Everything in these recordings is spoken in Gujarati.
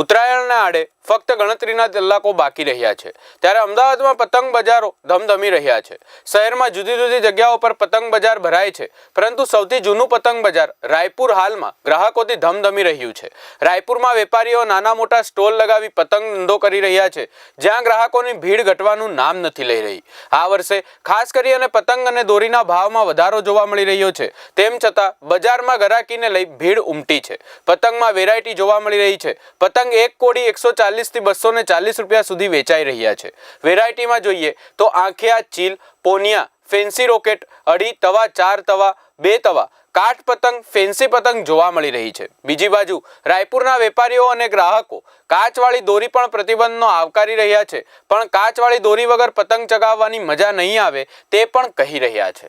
ઉત્તરાયણના આડે ફક્ત ગણતરીના કલાકો બાકી રહ્યા છે. ત્યારે અમદાવાદમાં પતંગ બજારો ધમધમી રહ્યા છે. શહેરમાં જુદી જુદી જગ્યાઓ પર પતંગ બજાર ભરાય છે. પરંતુ સૌથી જૂનું પતંગ બજાર રાયપુર હાલમાં ગ્રાહકોથી ધમધમી રહ્યું છે. રાયપુરમાં વેપારીઓ નાના મોટા સ્ટોલ લગાવી પતંગ ધંધો કરી રહ્યા છે. જ્યાં ગ્રાહકોની ભીડ ઘટવાનું નામ નથી લઈ રહી. આ વર્ષે ખાસ કરી અને પતંગ અને દોરીના ભાવમાં વધારો જોવા મળી રહ્યો છે. તેમ છતાં બજારમાં ગરાકીને લઈ ભીડ ઉમટી છે. પતંગમાં વેરાયટી જોવા મળી રહી છે. પતંગ એક કોડી એકસો ચાલીસથી બસો ને ચાલીસ રૂપિયા સુધી વેચાઈ રહ્યા છે. વેરાયટીમાં જોઈએ તો આંખિયા ચીલ, પોનિયા, ફેન્સી રોકેટ, અઢી તવા, ચાર તવા, બે તવા, કાઠ પતંગ, ફેન્સી પતંગ જોવા મળી રહી છે. બીજી બાજુ, રાયપુરના વેપારીઓ અને ગ્રાહકો કાચવાળી દોરી પણ પ્રતિબંધનો આવકારી રહ્યા છે, પણ કાચવાળી દોરી વગર પતંગ ચગાવવાની મજા નહીં આવે તે પણ કહી રહ્યા છે.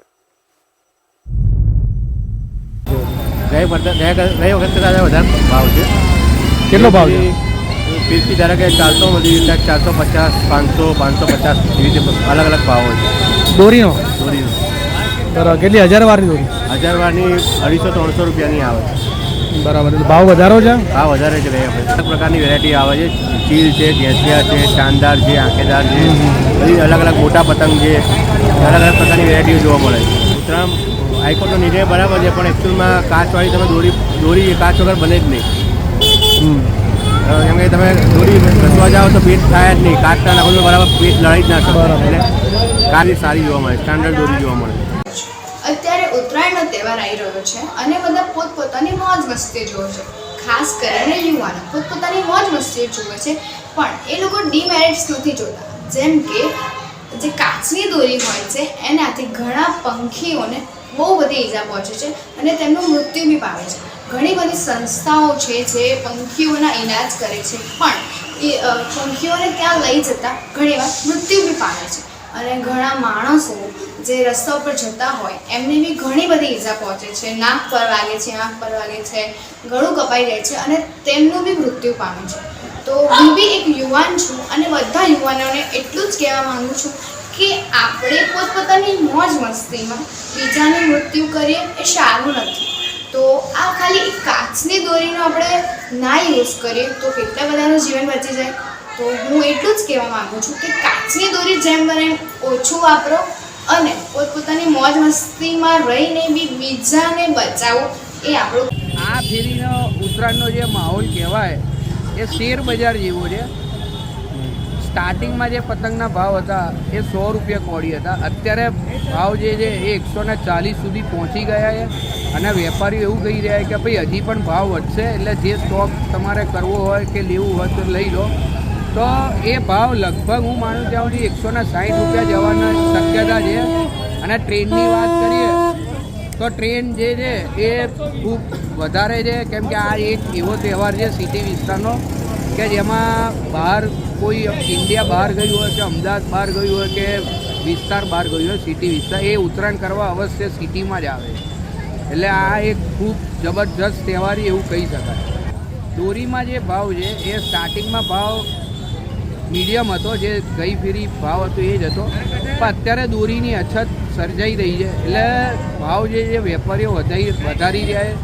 ગઈ વખતે વધારે ભાવ છે. કેટલો ભાવ છે? પીસી ધારો કે ચારસો બધી ચારસો પચાસ પાંચસો પાંચસો પચાસ એવી રીતે અલગ અલગ ભાવ છે. દોરીનો? દોરીનો. બરાબર કેટલી? હજાર વારની દોરી? હજારવારની અઢીસો ત્રણસો રૂપિયાની આવે છે. બરાબર ભાવ વધારો છે? ભાવ વધારે છે ભાઈ અલગ પ્રકારની વેરાયટી આવે છે. ચીલ છે ગેસિયા છે શાનદાર છે આંખેદાર છે. બધી અલગ અલગ મોટા પતંગ છે. અલગ અલગ પ્રકારની વેરાયટીઓ જોવા મળે છે. ઉત્તરાયણ હાઈકોર્ટનો નિર્ણય બરાબર છે પણ એકચ્યુઅલમાં કાચવાળી તમે દોરી દોરી કાચ વગર બને જ નહીં. કેમ કે તમે દોરી ઘસવા જાઓ તો પેટ થાય જ નહીં. કાચના નાખો તો બરાબર પેટ લડાઈ જ ના શકો એટલે કારી સારી જોવા મળે સ્ટાન્ડર્ડ દોરી જોવા મળે. અત્યારે ઉત્તરાયણનો તહેવાર આવી રહ્યો છે અને બધા પોતપોતાની મોજ મસ્તી જુએ છે. ખાસ કરીને યુવાનો પોતપોતાની મોજ મસ્તી જોવે છે. પણ એ લોકો ડીમેરિટ્સ નથી જોતા. જેમ કે જે કાચની દોરી હોય છે એનાથી ઘણા પંખીઓને બહુ બધી ઈજા પહોંચે છે અને તેમનું મૃત્યુ બી પામે છે. ઘણી બધી સંસ્થાઓ છે જે પંખીઓના ઇલાજ કરે છે. પણ એ પંખીઓને ત્યાં લઈ જતા ઘણીવાર મૃત્યુ બી પામે છે. અને ઘણા માણસો જે રસ્તા ઉપર જતા હોય, એમને બી ઘણી બધી ઈજા પહોંચે છે. નાક પર વાગે છે, આંખ પર વાગે છે, ગળું કપાઈ જાય છે અને તેમનું બી મૃત્યુ પામે છે. તો હું બી એક યુવાન છું અને બધા યુવાનોને એટલું જ કહેવા માગું છું કે આપણે પોતપોતાની મોજ મસ્તીમાં બીજાને મૃત્યુ કરીએ એ સારું નથી. તો આ ખાલી કાચની દોરીનો આપણે ના યુઝ કરીએ તો કેટલા બધાનું જીવન બચી જાય? તો હું એટલું જ કહેવા માગું છું કે કાચની દોરી જેમ બને ઓછું વાપરો અને પોતપોતાની મોજ મસ્તીમાં રહીને બી બીજાને બચાવો એ આપણો આ ફેરીનો ઉત્તરાયણનો જે માહોલ કહેવાય, એ શેર બજાર જેવો છે. સ્ટાર્ટિંગમાં જે પતંગના ભાવ હતા, એ સો રૂપિયા કોડી હતા. અત્યારે ભાવ જે છે, એ એકસો ને ચાલીસ સુધી પહોંચી ગયા છે. અને વેપારીઓ એવું કહી રહ્યા છે કે ભાઈ, હજી પણ ભાવ વધશે, એટલે જે સ્ટોક તમારે કરવો હોય કે લેવું હોય તો લઈ લો. તો એ ભાવ લગભગ હું માનું ત્યાં સુધી એકસો ને સાઠ રૂપિયા જવાના શક્યતા છે. અને ટ્રેનની વાત કરીએ, તો ટ્રેન જે છે, એ ખૂબ વધારે છે. કેમ કે આ એક એવો તહેવાર છે સિટી વિસ્તારનો, કે જેમાં બહાર કોઈ ઇન્ડિયા બહાર ગયું હોય કે અમદાવાદ બહાર ગયું હોય કે વિસ્તાર બહાર ગયું હોય સિટી વિસ્તાર, એ ઉત્તરાયણ કરવા અવશ્ય સિટીમાં જ આવે. એટલે આ એક ખૂબ જબરજસ્ત તહેવારી એવું કહી શકાય. દોરીમાં જે ભાવ છે, એ સ્ટાર્ટિંગમાં ભાવ મીડિયમ હતો, જે ગઈ ફેરી ભાવ હતો એ જ હતો. પણ અત્યારે દોરીની અછત સર્જાઈ રહી છે. એટલે ભાવ જે વેપારીઓ વધારી વધારી રહ્યા છે.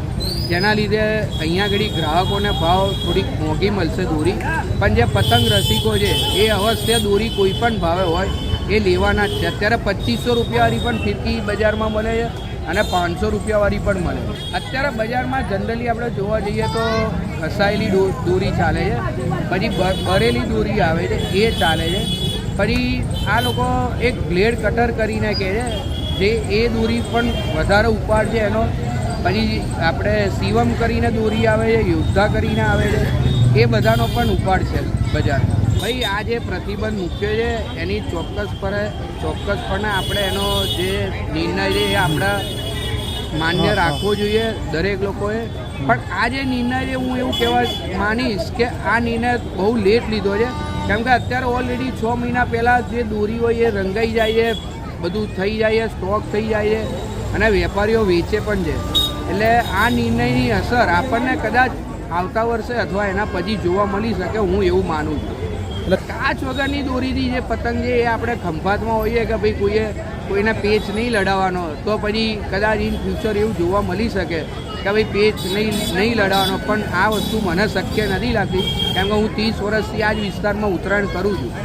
જેના લીધે અહીંયા આગળ ગ્રાહકોને ભાવ થોડીક મોંઘી મળશે દોરી. પણ જે પતંગ રસિકો છે, એ અવશ્ય દોરી કોઈ પણ ભાવે હોય, એ લેવાના જ છે. અત્યારે પચીસો રૂપિયાવાળી પણ ફિરકી બજારમાં મળે છે અને પાંચસો રૂપિયાવાળી પણ મળે અત્યારે બજારમાં જનરલી આપણે જોવા જઈએ તો ઘસાયેલી દોરી ચાલે છે. પછી ભરેલી દોરી આવે છે, એ ચાલે છે. પછી આ લોકો એક બ્લેડ કટર કરીને કહે છે, જે એ દોરી પણ વધારે ઉપાડ છે એનો. પછી આપણે શિવમ કરીને દોરી આવે છે યોદ્ધા કરીને આવે છે એ બધાનો પણ ઉપાડ છે બજારમાં ભાઈ આ જે પ્રતિબંધ મૂક્યો છે એની ચોક્કસપણે ચોક્કસપણે આપણે એનો જે નિર્ણય છે એ આપણા માન્ય રાખવો જોઈએ દરેક લોકોએ. પણ આ જે નિર્ણય છે હું એવું કહેવા માનીશ કે આ નિર્ણય બહુ લેટ લીધો છે. કેમ કે અત્યારે ઓલરેડી છ મહિના પહેલાં જે દોરી હોય એ રંગાઈ જાય છે બધું થઈ જાય છે સ્ટોક થઈ જાય છે અને વેપારીઓ વેચે પણ છે. એટલે આ નિર્ણયની અસર આપણને કદાચ આવતા વર્ષે અથવા એના પછી જોવા મળી શકે હું એવું માનું છું. એટલે કાચ વગરની દોરીથી જે પતંગ છે એ આપણે ખંભાતમાં હોઈએ કે ભાઈ કોઈએ કોઈને પેચ નહીં લડાવવાનો તો પછી કદાચ ઇન ફ્યુચર એવું જોવા મળી શકે કે ભાઈ પેચ નહીં નહીં લડાવવાનો. પણ આ વસ્તુ મને શક્ય નથી લાગતી કેમ કે હું ત્રીસ વર્ષથી આ જ વિસ્તારમાં ઉત્તરાયણ કરું છું.